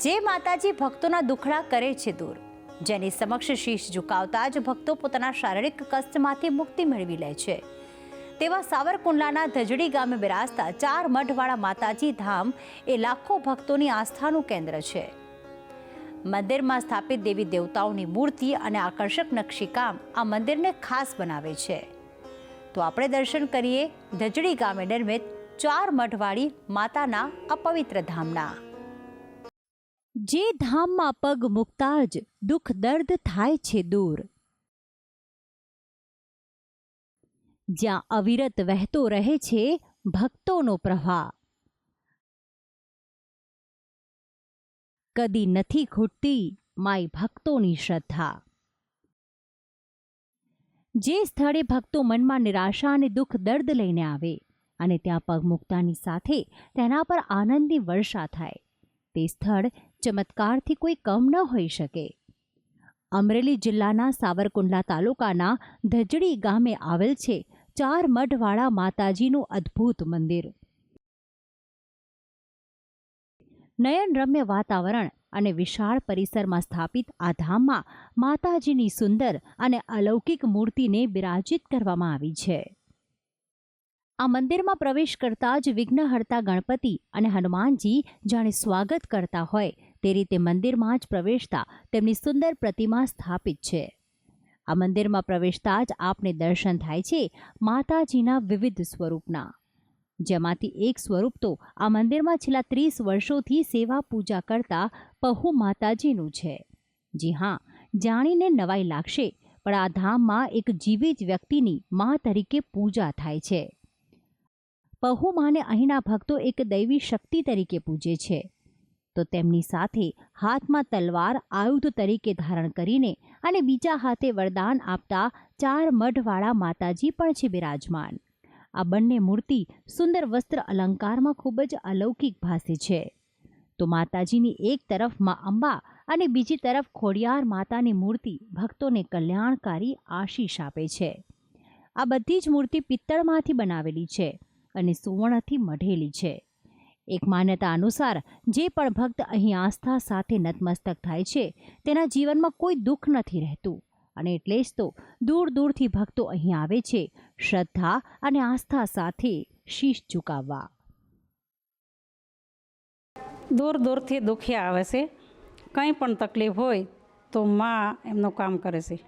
જે માતાજી ભક્તોના દુખડા કરે છે દૂર, જેની સમક્ષ શીશ ઝુકાવતા જ ભક્તો પોતાના શારીરિક કષ્ટમાંથી મુક્તિ મેળવી લે છે. તેવા સાવરકુંડલાના ધજડી ગામે બિરાજતા ચાર મઢવાળા માતાજી ધામ એ લાખો ભક્તોની આસ્થાનું કેન્દ્ર છે. મંદિરમાં સ્થાપિત દેવી દેવતાઓની મૂર્તિ અને આકર્ષક નકશીકામ આ મંદિરને ખાસ બનાવે છે. તો આપણે દર્શન કરીએ ધજડી ગામે નિર્મિત ચાર મઢવાળી માતાના અપવિત્ર ધામના. જે ધામમાં પગ મૂકતા જ દુઃખ દર્દ થાય છે દૂર. જ્યાં અવિરત વહેતો રહે છે ભક્તોનો પ્રવાહ. કદી નથી ખૂટતી માય ભક્તોની શ્રદ્ધા. જે સ્થળે ભક્તો મનમાં નિરાશા અને દુઃખ દર્દ લઈને આવે અને ત્યાં પગ મૂકતાની સાથે તેના પર આનંદની વર્ષા થાય. તે સ્થળ ચમત્કારથી કોઈ કમ ન હોઈ શકે. અમરેલી જિલ્લાના સાવરકુંડલા તાલુકાના ધજડી ગામે આવેલ છે ચાર મઢવાળા માતાજીનું અદ્ભુત મંદિર. નયનરમ્ય વાતાવરણ અને વિશાળ પરિસરમાં સ્થાપિત આ ધામમાં માતાજીની સુંદર અને અલૌકિક મૂર્તિને બિરાજિત કરવામાં આવી છે. આ મંદિરમાં પ્રવેશ કરતા જ વિઘ્નહર્તા ગણપતિ અને હનુમાનજી જાણે સ્વાગત કરતા હોય તે રીતે મંદિરમાં જ પ્રવેશતા તેમની સુંદર પ્રતિમા સ્થાપિત છે. આ મંદિરમાં પ્રવેશતા જ આપને દર્શન થાય છે માતાજીના વિવિધ સ્વરૂપના. જેમાંથી એક સ્વરૂપ તો આ મંદિરમાં છેલ્લા ત્રીસ વર્ષોથી સેવા પૂજા કરતા પહુ માતાજીનું છે. જી હા, જાણીને નવાઈ લાગશે, પણ આ ધામમાં એક જીવિત વ્યક્તિની મા તરીકે પૂજા થાય છે. પહુ માને અહીંના ભક્તો એક દૈવી શક્તિ તરીકે પૂજે છે. તો તેમની સાથે હાથમાં તલવાર, આયુધ તરીકે ધારણ કરીને અને બીજા હાથે વરદાન આપતા ચાર મઢવાળા માતાજી પણ છે બિરાજમાન. આ બંને મૂર્તિ સુંદર વસ્ત્ર અલંકારમાં ખૂબ જ અલૌકિક ભાસે છે. તો માતાજીની એક તરફમાં અંબા અને બીજી તરફ ખોડિયાર માતાની મૂર્તિ ભક્તોને કલ્યાણકારી આશીષ આપે છે. આ બધી જ મૂર્તિ પિત્તળમાંથી બનાવેલી છે. અને સુવર્ણથી મઢેલી છે. એક માન્યતા અનુસાર, જે પણ ભક્ત અહીં આસ્થા સાથે નતમસ્તક થાય છે, તેના જીવનમાં કોઈ દુઃખ નથી રહેતું. અને એટલે જ તો દૂર દૂરથી ભક્તો અહીં આવે છે, શ્રદ્ધા અને આસ્થા સાથે શીશ ઝુકાવવા. દૂર દૂરથી દુખિયા આવે છે. કંઈ પણ તકલીફ હોય તો માં એમનું કામ કરે છે.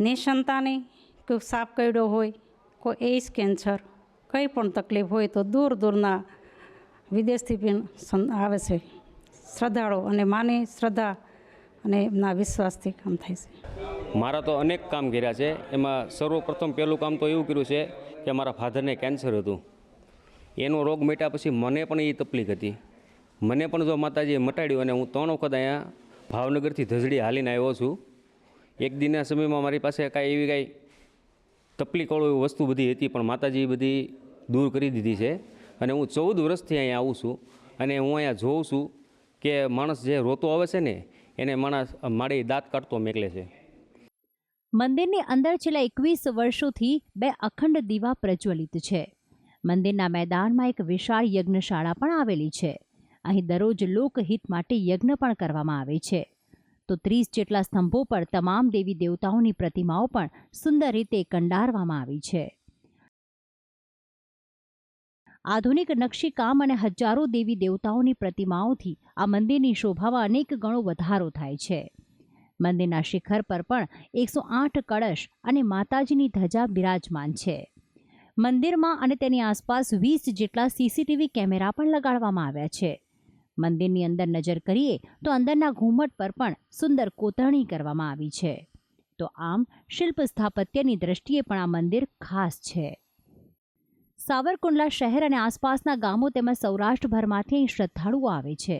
નિસંતાને કોઈ સાપ કરડ્યો હોય, કોઈ એઇસ કેન્સર કંઈ પણ તકલીફ હોય તો દૂર દૂરના વિદેશથી પણ આવે છે. શ્રદ્ધાળુ અને માની શ્રદ્ધા અને એમના વિશ્વાસથી કામ થાય છે. મારા તો અનેક કામ કર્યા છે. એમાં સર્વપ્રથમ પહેલું કામ તો એવું કર્યું છે કે મારા ફાધરને કેન્સર હતું. એનો રોગ મટ્યા પછી મને પણ એ તકલીફ હતી. મને પણ જો માતાજીએ મટાડ્યું અને હું ત્રણ વખત અહીંયા ભાવનગરથી ધજડી હાલીને આવ્યો છું. એક દિનના સમયમાં મારી પાસે કાંઈ એવી કાંઈ તકલીફવાળું એવી વસ્તુ બધી હતી, પણ માતાજી બધી દૂર કરી દીધી છે. અને હું ચૌદ વર્ષથી અહીંયા આવું છું અને હું અહીંયા જોઉં છું કે માણસ જે રોતો આવે છે ને, એને માણસ મારી દાંત કાઢતો મેકલે છે. મંદિરની અંદર છેલ્લા એકવીસ વર્ષોથી બે અખંડ દીવા પ્રજ્વલિત છે. મંદિરના મેદાનમાં એક વિશાળ યજ્ઞશાળા પણ આવેલી છે. અહીં દરરોજ લોકહિત માટે યજ્ઞ પણ કરવામાં આવે છે. તો ત્રીસ જેટલા સ્તંભો પર તમામ દેવી દેવતાઓની પ્રતિમાઓ પણ સુંદર રીતે કંડારવામાં આવી છે. આધુનિક નકશીકામ અને હજારો દેવી દેવતાઓની પ્રતિમાઓથી આ મંદિરની શોભામાં અનેક ગણો વધારો થાય છે. મંદિરના શિખર પર પણ એકસો આઠ કળશ અને માતાજીની ધજા બિરાજમાન છે. મંદિરમાં અને તેની આસપાસ વીસ જેટલા સીસીટીવી કેમેરા પણ લગાડવામાં આવ્યા છે. મંદિરની અંદર નજર કરીએ તો અંદરના ઘુમ્મટ પર પણ સુંદર કોતરણી કરવામાં આવી છે. તો આમ શિલ્પ સ્થાપત્યની દ્રષ્ટિએ પણ આ મંદિર ખાસ છે. સાવરકુંડલા શહેર અને આસપાસના ગામો તેમજ સૌરાષ્ટ્રભરમાંથી અહીં શ્રદ્ધાળુઓ આવે છે.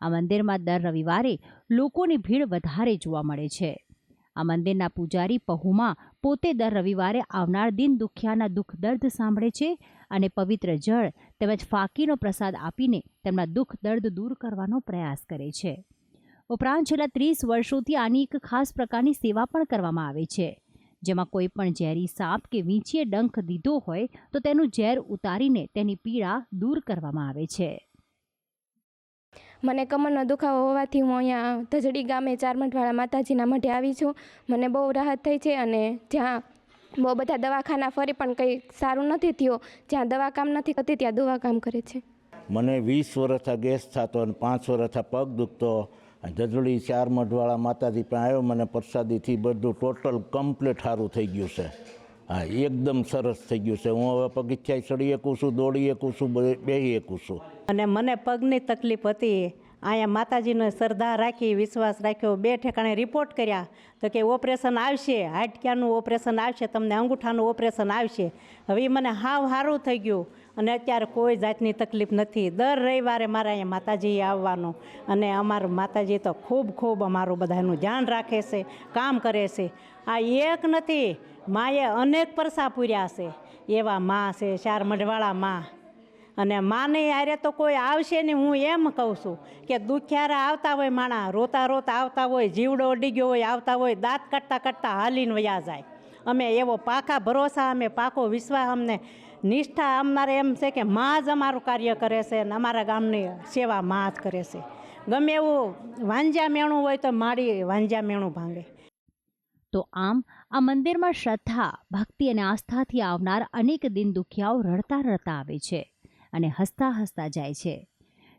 આ મંદિરમાં દર રવિવારે લોકોની ભીડ વધારે જોવા મળે છે. આ મંદિરના પૂજારી પહુમાં પોતે દર રવિવારે આવનાર દિન દુખિયાના દુઃખ દર્દ સાંભળે છે અને પવિત્ર જળ તેમજ ફાકીનો પ્રસાદ આપીને તેમના દુઃખ, દર્દ દૂર કરવાનો પ્રયાસ કરે છે. ઉપરાંત છેલ્લા ત્રીસ વર્ષોથી આની એક ખાસ પ્રકારની સેવા પણ કરવામાં આવે છે. જેમાં કોઈ પણ ઝેરી સાપ કે વીંછીએ ડંખ દીધો હોય તો તેનું ઝેર ઉતારીને તેની પીડા દૂર કરવામાં આવે છે. મને કમરનો દુખાવો હોવાથી હું અહીંયા ધજડી ગામે ચારમઠવાળા માતાજીના મઢે આવી છું. મને બહુ રાહત થઈ છે અને જ્યાં બહુ બધા દવાખાના ફરી પણ કંઈ સારું નથી થયું. જ્યાં દવા કામ નથી થતી ત્યાં દવા કામ કરે છે. મને વીસ વર્ષથી ગેસ થતો અને પાંચ વર્ષથી પગ દુખતો. જજડી ચાર મઢવાળા માતાજી પણ આવ્યો મને પ્રસાદીથી બધું ટોટલ કમ્પ્લીટ સારું થઈ ગયું છે. હા એકદમ સરસ થઈ ગયું છે. હું હવે પગથિયા ચડી શકું છું દોડી શકું છું બે- બેસી શકું છું. અને મને પગની તકલીફ હતી. અહીંયા માતાજીનો શ્રદ્ધા રાખી, વિશ્વાસ રાખ્યો, બે ઠેકાણે રિપોર્ટ કર્યા તો કે ઓપરેશન આવશે હાટક્યાનું ઓપરેશન આવશે, તમને અંગૂઠાનું ઓપરેશન આવશે. હવે મને હાવ સારું થઈ ગયું અને અત્યારે કોઈ જાતની તકલીફ નથી. દર રવિવારે મારે અહીંયા માતાજી આવવાનું અને અમારું માતાજી તો ખૂબ ખૂબ અમારું બધાનું ધ્યાન રાખે છે, કામ કરે છે. આ એક નથી, માએ અનેક પરસા પૂર્યા છે. એવા મા છે, ચાર મઢવાળા માં. અને માને આરે તો કોઈ આવશે નહીં. હું એમ કહું છું કે દુખિયારા આવતા હોય માણા? રોતા રોતા આવતા હોય, જીવડો અડી ગયો હોય, આવતા હોય, દાંત કાઢતા કાઢતા હાલીને વયા જાય. અમે એવો પાકા ભરોસા, અમે પાકો વિશ્વાસ, અમને નિષ્ઠા અમારે એમ છે કે માં જ અમારું કાર્ય કરે છે અને અમારા ગામની સેવા માં જ કરે છે. ગમે એવું વાંજ્યા મેણું હોય તો મારી વાંજ્યા મેણું ભાંગે. તો આમ આ મંદિરમાં શ્રદ્ધા, ભક્તિ અને આસ્થાથી આવનાર અનેક દિન દુખિયાઓ રડતા રડતા આવે છે. અને હસતા હસતા જાય છે.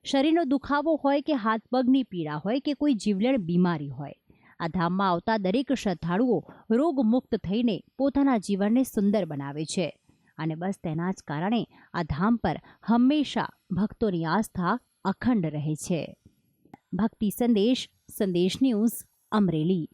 શરીરનો દુખાવો હોય કે હાથ પગની પીડા હોય કે કોઈ જીવલેણ બીમારી હોય, આ ધામમાં આવતા દરેક શ્રદ્ધાળુઓ રોગમુક્ત થઈને પોતાના જીવનને સુંદર બનાવે છે. અને બસ તેના જ કારણે આ ધામ પર હંમેશા ભક્તોની આસ્થા અખંડ રહે છે. ભક્તિ સંદેશ સંદેશ ન્યૂઝ, અમરેલી.